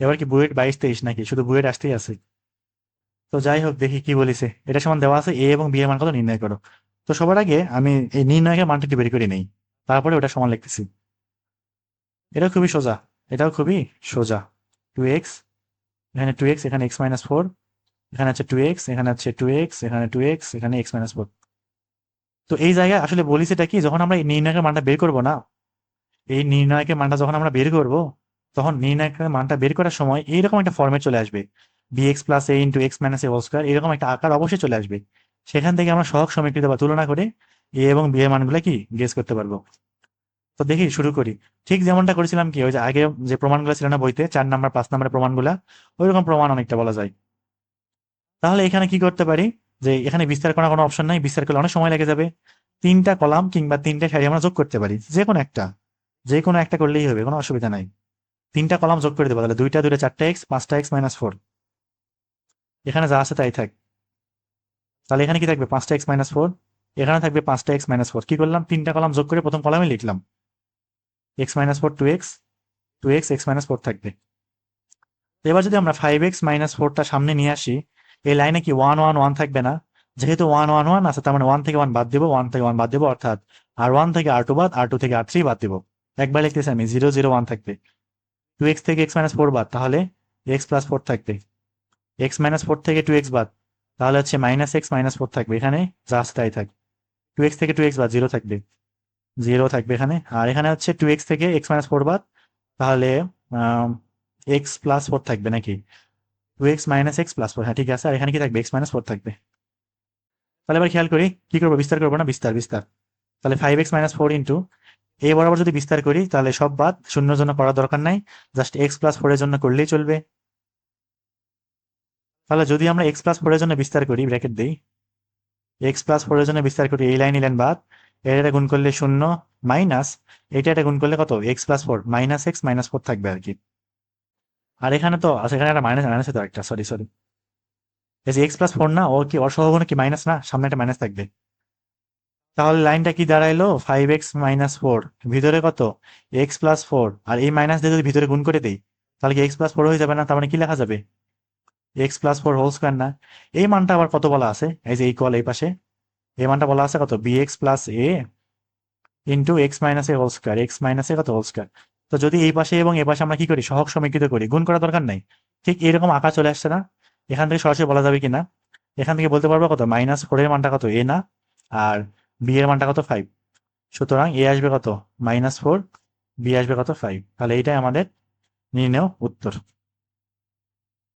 এবার কি বুয়েট বাইশ তেইশ নাকি? শুধু বুয়েট আসতেই আছে। তো যাই হোক, দেখি কি বলিছে। এটা সমান দেওয়া আছে, এ এবং বি এর মান কত নির্ণয় করো। তো সবার আগে আমি এই নির্ণয়ের মানটা বের করে নেই। তারপরে ওটা সমান লিখতেছি। এটাও খুবই সোজা। এটাও খুবই সোজা। টু এক্স, এখানে টু এক্স, এখানে এক্স মাইনাস ফোর, এখানে আছে টু এক্স, এখানে আছে টু এক্স, এখানে টু এক্স, এখানে এক্স মাইনাস ফোর। তো এই জায়গায় আসলে বলি এটা কি, যখন আমরা এই নির্ণায়কের মানটা বের করব না, এই নির্ণায়কের মানটা যখন আমরা বের করব তখন নির্ণায়কের মানটা বের করার সময় এইরকম একটা ফর্মে চলে আসবে। B x plus a into x minus a square এরকম একটা আকার অবশ্যই চলে আসবে। সেখান থেকে আমরা সহগ সমীকৃত বা তুলনা করে এ এবং বি এর মানগুলো কি গেস করতে পারব। তো দেখি, শুরু করি। ঠিক যেমনটা করেছিলাম কি, ওই যে আগে যে প্রমাণগুলো ছিল না বইতে, চার নাম্বার পাঁচ নাম্বারের প্রমাণগুলা, ওইরকম প্রমাণ অনেকটা বলা যায়। তাহলে এখানে কি করতে পারি? যে এখানে বিস্তার করার কোনো অপশন নাই, বিস্তার করলে অনেক সময় লেগে যাবে। তিনটা কলাম কিংবা তিনটা সারি আমরা যোগ করতে পারি যে কোনো একটা। যে কোনো একটা করলেই হবে, কোনো অসুবিধা নাই। তিনটা কলাম যোগ করে দেবো, তাহলে দুইটা দুইটা, চারটা এক্স পাঁচটা এক্স মাইনাস ফোর এখানে যা আছে তাই থাক। তাহলে এখানে কি থাকবে? পাঁচটা এক্স মাইনাস ফোর এখানে থাকবে পাঁচটা এক্স মাইনাস ফোর কি করলাম? তিনটা কলাম যোগ করে প্রথম কলামে লিখলাম। X minus four two x two x x minus four থাকবে। এবার যদি আমরা ফাইভ এক্স মাইনাস ফোরটা সামনে নিয়ে আসি, এই লাইনে কি ওয়ান ওয়ান ওয়ান থাকবে না? যেহেতু ওয়ান ওয়ান ওয়ান আছে, তার মানে ওয়ান থেকে ওয়ান বাদ দেবো ওয়ান থেকে ওয়ান বাদ দেবো, অর্থাৎ আর ওয়ান থেকে আর টু বাদ, আর টু থেকে আর থ্রি বাদ দেবো। একবার লিখতেছি আমি জিরো জিরো ওয়ান থাকবে। টু এক্স থেকে এক্স মাইনাস ফোর বাদ, তাহলে এক্স প্লাস ফোর থাকবে। এক্স মাইনাস ফোর থেকে টু এক্স বাদ, তাহলে হচ্ছে মাইনাস এক্স মাইনাস ফোর থাকবে। এখানে আছে তাই থাকবে। টু এক্স থেকে টু এক্স বাদ জিরো থাকবে। জিরো থাকবে এখানে। আর এখানে হচ্ছে টু এক্স থেকে এক্স মাইনাস ফোর বাদ, তাহলে এক্স প্লাস ফোর থাকবে নাকি? Two x minus x plus four হ্যাঁ ঠিক আছে। আর এখানে কি থাকবে? এক্স মাইনাস ফোর থাকবে। তাহলে এবার খেয়াল করি, কি করব? বিস্তার করব না? বিস্তার বিস্তার। তাহলে five x minus four into a বরাবর যদি বিস্তার করি, তাহলে সব বাদ, শূন্যর জন্য করার দরকার নাই। জাস্ট এক্স প্লাস ফোরের জন্য করলেই চলবে। তাহলে যদি আমরা এক্স প্লাস ফোরের জন্য বিস্তার করি ব্র্যাকেট দিই। এক্স প্লাস ফোরের জন্য বিস্তার করি, এই লাইন নিলেন বাদ। এটা গুণ করলে শূন্য মাইনাস এটা এটা গুণ করলে কত? X plus four minus x minus four থাকবে আর কি। আর এখানে তো এখানে একটা মাইনাস মাইনাস তো একটা সরি সরি এই যে এক্স প্লাস ফোর না ও কি, ওর কি মাইনাস না? সামনে একটা মাইনাস থাকবে। তাহলে লাইনটা কি দাঁড়াইলো? ফাইভ এক্স মাইনাস ফোর ভিতরে কত? এক্স প্লাস ফোর আর এই মাইনাস দিয়ে যদি ভিতরে গুণ করে দিই, তাহলে কি এক্স প্লাস ফোর হয়ে যাবে না? তার মানে কি লেখা যাবে? X plus four whole square না। এই মানটা আবার কত বলা আছে? এই যে ইকুয়াল এই পাশে। এই মানটা বলা আছে কত? B x plus a into x minus a whole square x minus a কত হোল স্কোয়ার তো যদি এই পাশে এবং এই পাশে আমরা কি করি? সহগ সমীকৃত করি। গুণ করার দরকার নাই। ঠিক এরকম আঁকা চলে আসছে না। এখান থেকে সরাসরি বলা যাবে কিনা এখান থেকে বলতে পারব কত? মাইনাস ফোরের মানটা কত? এ না। আর বি এর মানটা কত? ফাইভ সুতরাং এ আসবে কত? মাইনাস ফোর বি আসবে কত? ফাইভ তাহলে এইটাই আমাদের নির্ণেয় উত্তর।